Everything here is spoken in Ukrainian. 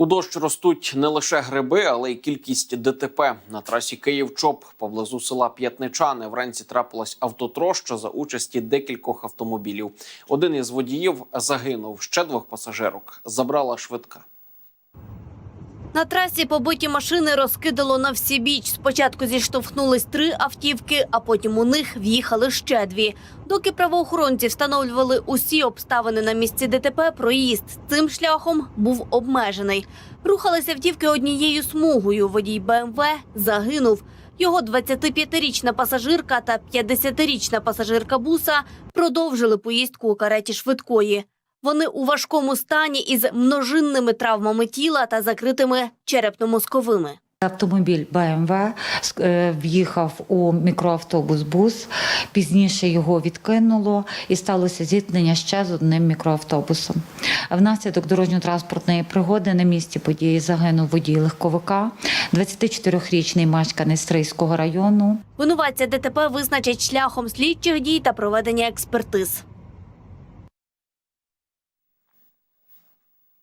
У дощ ростуть не лише гриби, але й кількість ДТП. На трасі Київ-Чоп поблизу села П'ятничани вранці трапилась автотроща за участі декількох автомобілів. Один із водіїв загинув. Ще двох пасажирок забрала швидка. На трасі побиті машини розкидало на всі біч. Спочатку зіштовхнулись три автівки, а потім у них в'їхали ще дві. Доки правоохоронці встановлювали усі обставини на місці ДТП, проїзд цим шляхом був обмежений. Рухалися автівки однією смугою. Водій БМВ загинув. Його 25-річна пасажирка та 50-річна пасажирка буса продовжили поїздку у кареті швидкої. Вони у важкому стані із множинними травмами тіла та закритими черепно-мозковими. Автомобіль БМВ е, в'їхав у мікроавтобус бус. Пізніше його відкинуло і сталося зіткнення ще з одним мікроавтобусом. Внаслідок дорожньо-транспортної пригоди на місці події загинув водій легковика, 24-річний мешканець Стрийського району. Винуватця ДТП визначать шляхом слідчих дій та проведення експертиз.